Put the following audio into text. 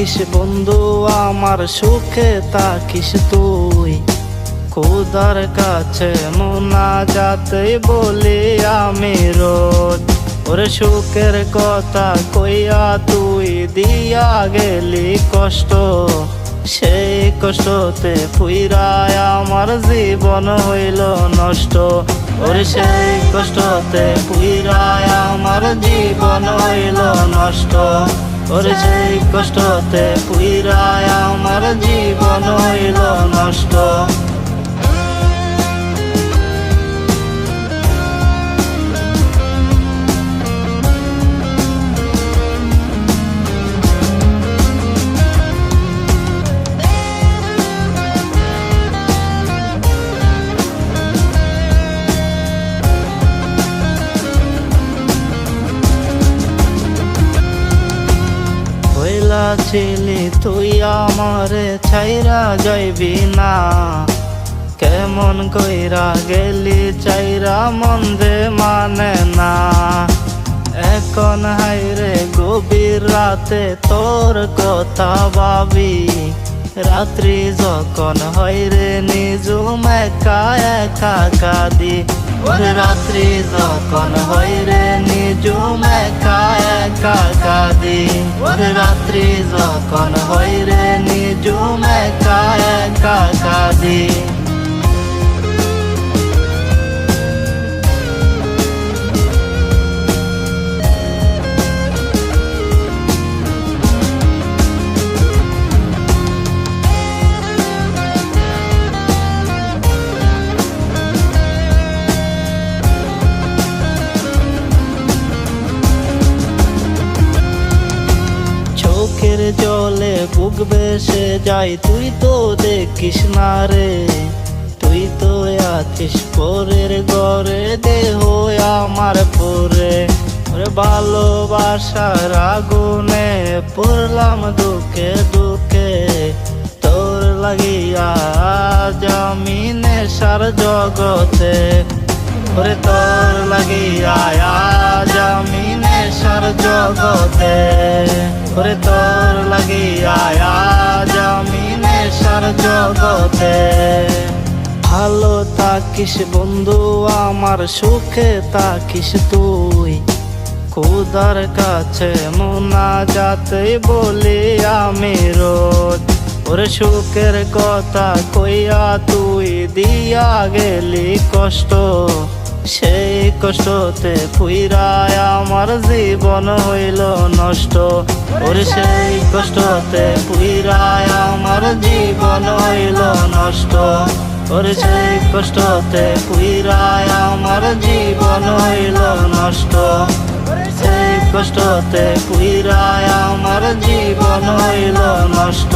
তাকিস বন্ধু, আমার সুখে তাকিস তুই। খুদার কাছে মোনা যাতে বলি আমি রোজ। ওরে সুখের কথা কইয়া তুই দিয়া গেলি কষ্ট। সেই কষ্টতে ফুইরায় আমার জীবন হইল নষ্ট। ওরে সেই কষ্টতে ফুইরায় আমার জীবন হইল নষ্ট। ওরে সেই কষ্টতে পুইরায় আমার জীবন হইল নষ্ট। ছিলি, তুই আমারে ছাইরা যাইবি না। কেমন কইরা গেলি চাইরা মন যে মানে না। এখন হাইরে গভীর রাতে তোর কথা ভাবি। রাত্রি যখন হইরে নিজুম একা একা কাদি। ওরে রাত্রি যখন হইরে নিজুম একা একা রাত্রি যখন হইরে নিজুমে একা একা কাদি। চোখের জলে বুক বেসে যাই তুই তো দেখিস না রে। তুই তো আছিস পরের ঘরে, দেহ আমার পরে ভালোবাসার আগুনে পড়লাম দুঃখে দুঃখে। তোর লাগিয়া আজ আমি নেশার জগতে। ওরে তোর লাগিয়া আজ আমি নেশার জগতে, ওরে তোর লাগিয়া আজ আমি জগতে। ভালো তাকিস বন্ধু, আমার সুখে তাকিস তুই। খুদার কাছে মোনা যাতে বলি আমি রোজ। ওরে সুখের কথা কইয়া তুই দিয়া গেলি কষ্ট। সেই কষ্টতে ফুইরায় আমার জীবন হইল নষ্ট। ওরে সেই কষ্টতে ফুইরায় আমার জীবন হইল নষ্ট। ওরে সেই কষ্টতে ফুইরায় আমার জীবন হইল নষ্ট। সেই কষ্টতে পুইরায় আমার জীবন হইল নষ্ট।